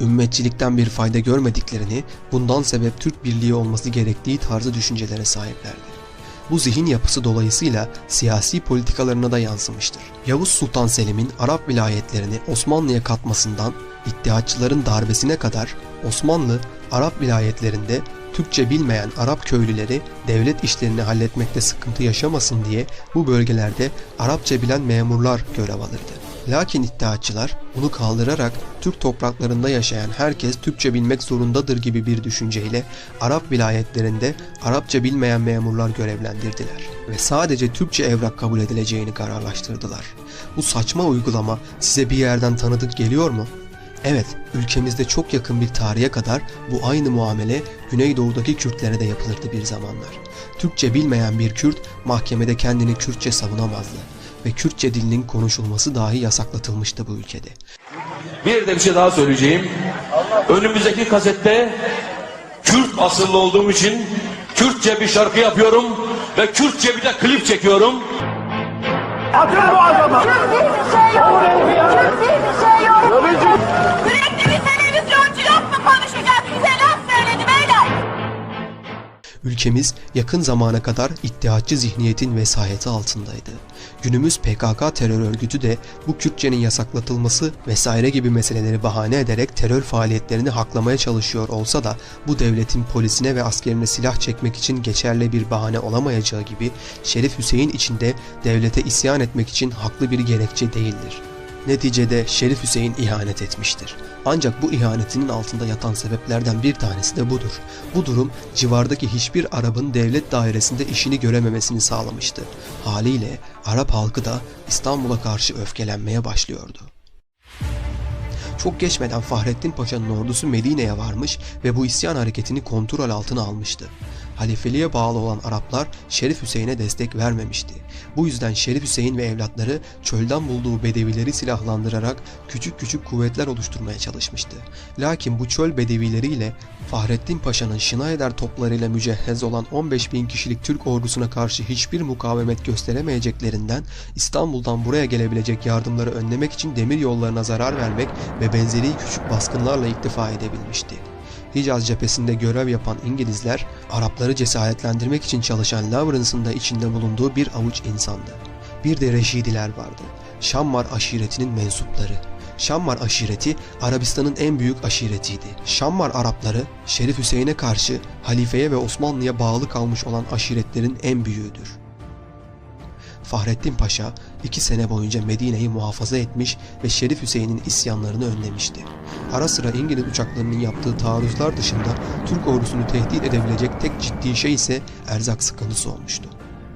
ümmetçilikten bir fayda görmediklerini, bundan sebep Türk birliği olması gerektiği tarzı düşüncelere sahiplerdi. Bu zihin yapısı dolayısıyla siyasi politikalarına da yansımıştır. Yavuz Sultan Selim'in Arap vilayetlerini Osmanlı'ya katmasından İttihatçıların darbesine kadar Osmanlı Arap vilayetlerinde Türkçe bilmeyen Arap köylüleri devlet işlerini halletmekte sıkıntı yaşamasın diye bu bölgelerde Arapça bilen memurlar görev alırdı. Lakin iddiaçılar bunu kaldırarak Türk topraklarında yaşayan herkes Türkçe bilmek zorundadır gibi bir düşünceyle Arap vilayetlerinde Arapça bilmeyen memurlar görevlendirdiler ve sadece Türkçe evrak kabul edileceğini kararlaştırdılar. Bu saçma uygulama size bir yerden tanıdık geliyor mu? Evet, ülkemizde çok yakın bir tarihe kadar bu aynı muamele Güneydoğu'daki Kürtlere de yapılırdı bir zamanlar. Türkçe bilmeyen bir Kürt mahkemede kendini Kürtçe savunamazdı ve Kürtçe dilinin konuşulması dahi yasaklatılmıştı bu ülkede. Bir de bir şey daha söyleyeceğim. Önümüzdeki kasette Kürt asıllı olduğum için Kürtçe bir şarkı yapıyorum ve Kürtçe bir de klip çekiyorum. Atın bu adamı. Türk diye bir şey yok. Türk diye bir şey Ülkemiz yakın zamana kadar iddiatçı zihniyetin vesayeti altındaydı. Günümüz PKK terör örgütü de bu Kürtçenin yasaklatılması vesaire gibi meseleleri bahane ederek terör faaliyetlerini haklamaya çalışıyor olsa da bu devletin polisine ve askerine silah çekmek için geçerli bir bahane olamayacağı gibi Şerif Hüseyin için de devlete isyan etmek için haklı bir gerekçe değildir. Neticede Şerif Hüseyin ihanet etmiştir. Ancak bu ihanetinin altında yatan sebeplerden bir tanesi de budur. Bu durum civardaki hiçbir Arap'ın devlet dairesinde işini görememesini sağlamıştı. Haliyle Arap halkı da İstanbul'a karşı öfkelenmeye başlıyordu. Çok geçmeden Fahrettin Paşa'nın ordusu Medine'ye varmış ve bu isyan hareketini kontrol altına almıştı. Halifeliğe bağlı olan Araplar Şerif Hüseyin'e destek vermemişti. Bu yüzden Şerif Hüseyin ve evlatları çölden bulduğu bedevileri silahlandırarak küçük küçük kuvvetler oluşturmaya çalışmıştı. Lakin bu çöl bedevileriyle Fahrettin Paşa'nın Şınayeder toplarıyla mücehhez olan 15 bin kişilik Türk ordusuna karşı hiçbir mukavemet gösteremeyeceklerinden İstanbul'dan buraya gelebilecek yardımları önlemek için demir yollarına zarar vermek ve benzeri küçük baskınlarla iktifa edebilmişti. Hicaz cephesinde görev yapan İngilizler, Arapları cesaretlendirmek için çalışan Lawrence'ın da içinde bulunduğu bir avuç insandı. Bir de Reşidiler vardı. Şammar aşiretinin mensupları. Şammar aşireti Arabistan'ın en büyük aşiretiydi. Şammar Arapları Şerif Hüseyin'e karşı halifeye ve Osmanlı'ya bağlı kalmış olan aşiretlerin en büyüğüdür. Fahrettin Paşa iki sene boyunca Medine'yi muhafaza etmiş ve Şerif Hüseyin'in isyanlarını önlemişti. Ara sıra İngiliz uçaklarının yaptığı taarruzlar dışında Türk ordusunu tehdit edebilecek tek ciddi şey ise erzak sıkıntısı olmuştu.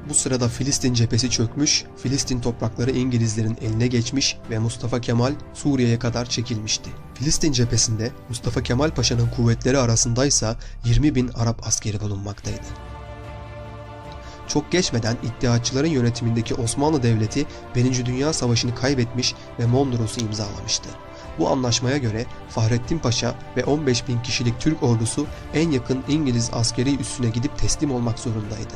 Bu sırada Filistin cephesi çökmüş, Filistin toprakları İngilizlerin eline geçmiş ve Mustafa Kemal Suriye'ye kadar çekilmişti. Filistin cephesinde Mustafa Kemal Paşa'nın kuvvetleri arasındaysa 20 bin Arap askeri bulunmaktaydı. Çok geçmeden iddiaçıların yönetimindeki Osmanlı Devleti 1. Dünya Savaşı'nı kaybetmiş ve Mondros'u imzalamıştı. Bu anlaşmaya göre Fahrettin Paşa ve 15 bin kişilik Türk ordusu en yakın İngiliz askeri üssüne gidip teslim olmak zorundaydı.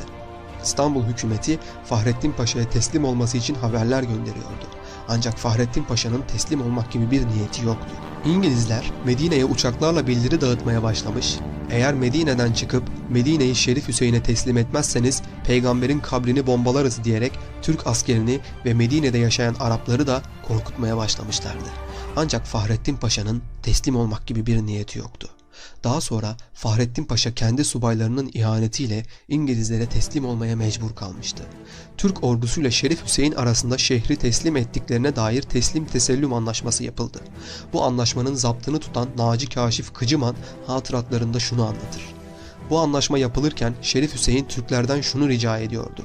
İstanbul hükümeti Fahrettin Paşa'ya teslim olması için haberler gönderiyordu. Ancak Fahrettin Paşa'nın teslim olmak gibi bir niyeti yoktu. İngilizler Medine'ye uçaklarla bildiri dağıtmaya başlamış. Eğer Medine'den çıkıp Medine'yi Şerif Hüseyin'e teslim etmezseniz peygamberin kabrini bombalarız diyerek Türk askerini ve Medine'de yaşayan Arapları da korkutmaya başlamışlardı. Ancak Fahrettin Paşa'nın teslim olmak gibi bir niyeti yoktu. Daha sonra Fahrettin Paşa kendi subaylarının ihanetiyle İngilizlere teslim olmaya mecbur kalmıştı. Türk ordusuyla Şerif Hüseyin arasında şehri teslim ettiklerine dair teslim tesellüm anlaşması yapıldı. Bu anlaşmanın zaptını tutan Naci Kaşif Kıcıman hatıratlarında şunu anlatır. Bu anlaşma yapılırken Şerif Hüseyin Türklerden şunu rica ediyordu.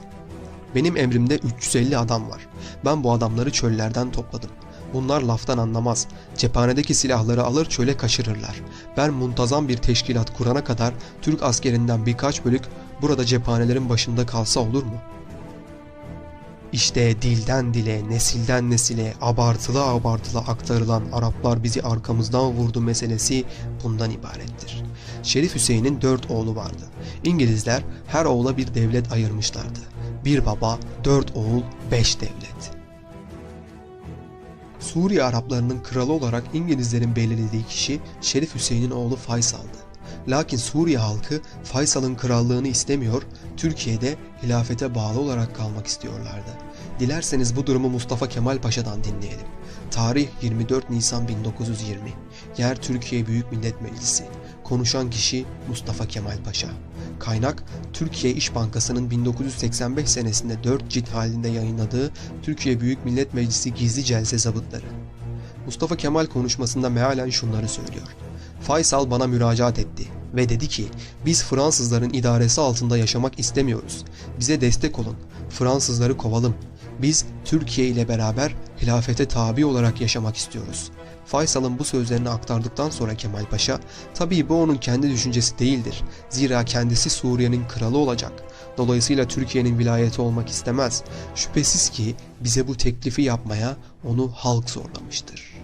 Benim emrimde 350 adam var. Ben bu adamları çöllerden topladım. Bunlar laftan anlamaz. Cephanedeki silahları alır çöle kaçırırlar. Ben muntazam bir teşkilat kurana kadar Türk askerinden birkaç bölük burada cephanelerin başında kalsa olur mu? İşte dilden dile, nesilden nesile abartılı abartılı aktarılan Araplar bizi arkamızdan vurdu meselesi bundan ibarettir. Şerif Hüseyin'in dört oğlu vardı. İngilizler her oğula bir devlet ayırmışlardı. Bir baba, dört oğul, beş devlet. Suriye Araplarının kralı olarak İngilizlerin belirlediği kişi Şerif Hüseyin'in oğlu Faysal'dı. Lakin Suriye halkı Faysal'ın krallığını istemiyor, Türkiye'de hilafete bağlı olarak kalmak istiyorlardı. Dilerseniz bu durumu Mustafa Kemal Paşa'dan dinleyelim. Tarih 24 Nisan 1920. Yer Türkiye Büyük Millet Meclisi. Konuşan kişi Mustafa Kemal Paşa. Kaynak Türkiye İş Bankası'nın 1985 senesinde 4 cilt halinde yayınladığı Türkiye Büyük Millet Meclisi Gizli Celse Zabıtları. Mustafa Kemal konuşmasında mealen şunları söylüyor. Faysal bana müracaat etti ve dedi ki biz Fransızların idaresi altında yaşamak istemiyoruz. Bize destek olun. Fransızları kovalım. Biz Türkiye ile beraber hilafete tabi olarak yaşamak istiyoruz. Faysal'ın bu sözlerini aktardıktan sonra Kemal Paşa, tabii bu onun kendi düşüncesi değildir. Zira kendisi Suriye'nin kralı olacak. Dolayısıyla Türkiye'nin vilayeti olmak istemez. Şüphesiz ki bize bu teklifi yapmaya onu halk zorlamıştır.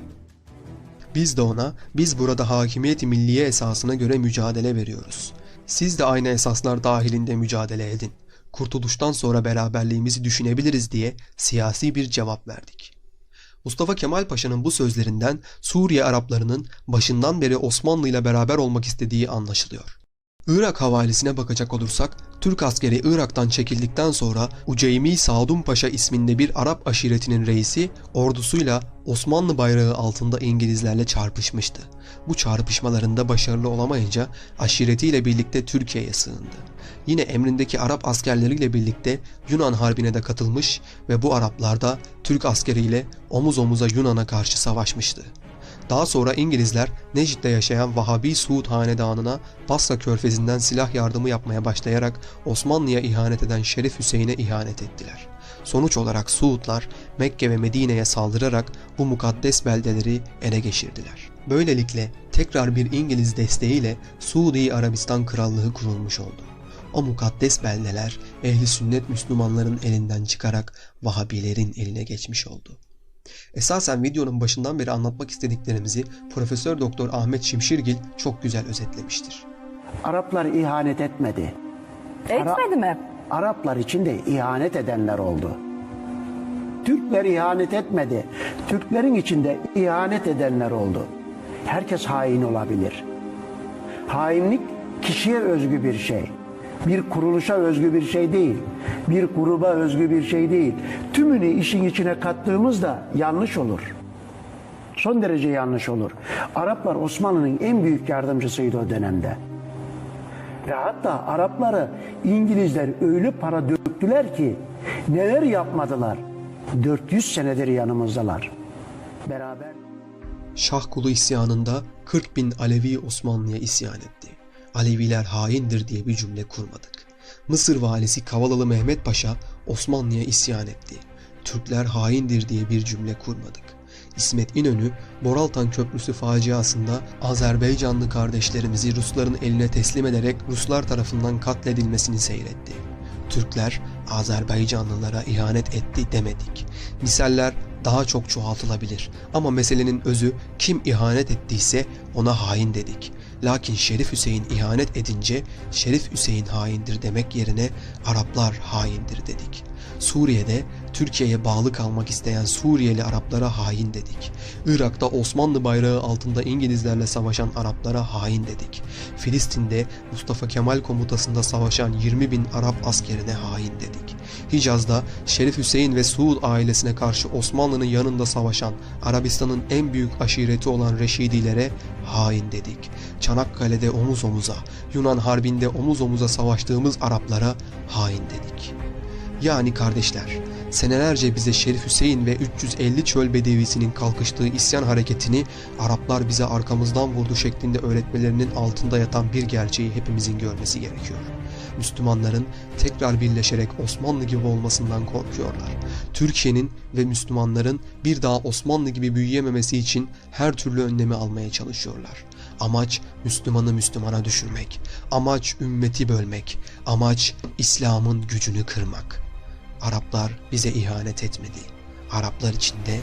Biz de ona, biz burada hakimiyet-i milliye esasına göre mücadele veriyoruz. Siz de aynı esaslar dahilinde mücadele edin. Kurtuluştan sonra beraberliğimizi düşünebiliriz diye siyasi bir cevap verdik. Mustafa Kemal Paşa'nın bu sözlerinden Suriye Araplarının başından beri Osmanlı ile beraber olmak istediği anlaşılıyor. Irak havalisine bakacak olursak, Türk askeri Irak'tan çekildikten sonra Uceymi Sadun Paşa isminde bir Arap aşiretinin reisi ordusuyla Osmanlı bayrağı altında İngilizlerle çarpışmıştı. Bu çarpışmalarında başarılı olamayınca aşiretiyle birlikte Türkiye'ye sığındı. Yine emrindeki Arap askerleriyle birlikte Yunan Harbi'ne de katılmış ve bu Araplar da Türk askeriyle omuz omuza Yunan'a karşı savaşmıştı. Daha sonra İngilizler Necd'de yaşayan Vahabi Suud hanedanına Basra körfezinden silah yardımı yapmaya başlayarak Osmanlı'ya ihanet eden Şerif Hüseyin'e ihanet ettiler. Sonuç olarak Suudlar Mekke ve Medine'ye saldırarak bu mukaddes beldeleri ele geçirdiler. Böylelikle tekrar bir İngiliz desteğiyle Suudi Arabistan Krallığı kurulmuş oldu. O mukaddes beldeler ehli sünnet Müslümanların elinden çıkarak Vahabilerin eline geçmiş oldu. Esasen videonun başından beri anlatmak istediklerimizi Profesör Doktor Ahmet Şimşirgil çok güzel özetlemiştir. Araplar ihanet etmedi. Etmedi mi? Araplar içinde ihanet edenler oldu. Türkler ihanet etmedi. Türklerin içinde ihanet edenler oldu. Herkes hain olabilir. Hainlik kişiye özgü bir şey. Bir kuruluşa özgü bir şey değil. Bir gruba özgü bir şey değil. Tümünü işin içine kattığımızda yanlış olur. Son derece yanlış olur. Araplar Osmanlı'nın en büyük yardımcısıydı o dönemde. Ve hatta Arapları İngilizler öyle para döktüler ki neler yapmadılar. 400 senedir yanımızdalar. Beraber Şah Kulu isyanında 40 bin Alevi Osmanlı'ya isyan etti. Aleviler haindir diye bir cümle kurmadık. Mısır valisi Kavalalı Mehmet Paşa Osmanlı'ya isyan etti. Türkler haindir diye bir cümle kurmadık. İsmet İnönü, Boraltan Köprüsü faciasında Azerbaycanlı kardeşlerimizi Rusların eline teslim ederek Ruslar tarafından katledilmesini seyretti. Türkler Azerbaycanlılara ihanet etti demedik. Misaller daha çok çoğaltılabilir ama meselenin özü kim ihanet ettiyse ona hain dedik. Lakin Şerif Hüseyin ihanet edince Şerif Hüseyin haindir demek yerine Araplar haindir dedik. Suriye'de Türkiye'ye bağlı kalmak isteyen Suriyeli Araplara hain dedik. Irak'ta Osmanlı bayrağı altında İngilizlerle savaşan Araplara hain dedik. Filistin'de Mustafa Kemal komutasında savaşan 20 bin Arap askerine hain dedik. Hicaz'da Şerif Hüseyin ve Suud ailesine karşı Osmanlı'nın yanında savaşan Arabistan'ın en büyük aşireti olan Reşidilere hain dedik. Çanakkale'de omuz omuza, Yunan Harbi'nde omuz omuza savaştığımız Araplara hain dedik. Yani kardeşler, senelerce bize Şerif Hüseyin ve 350 çöl bedevisinin kalkıştığı isyan hareketini Araplar bize arkamızdan vurdu şeklinde öğretmelerinin altında yatan bir gerçeği hepimizin görmesi gerekiyor. Müslümanların tekrar birleşerek Osmanlı gibi olmasından korkuyorlar. Türkiye'nin ve Müslümanların bir daha Osmanlı gibi büyüyememesi için her türlü önlemi almaya çalışıyorlar. Amaç Müslümanı Müslümana düşürmek. Amaç ümmeti bölmek. Amaç İslam'ın gücünü kırmak. Araplar bize ihanet etmedi. Araplar içinde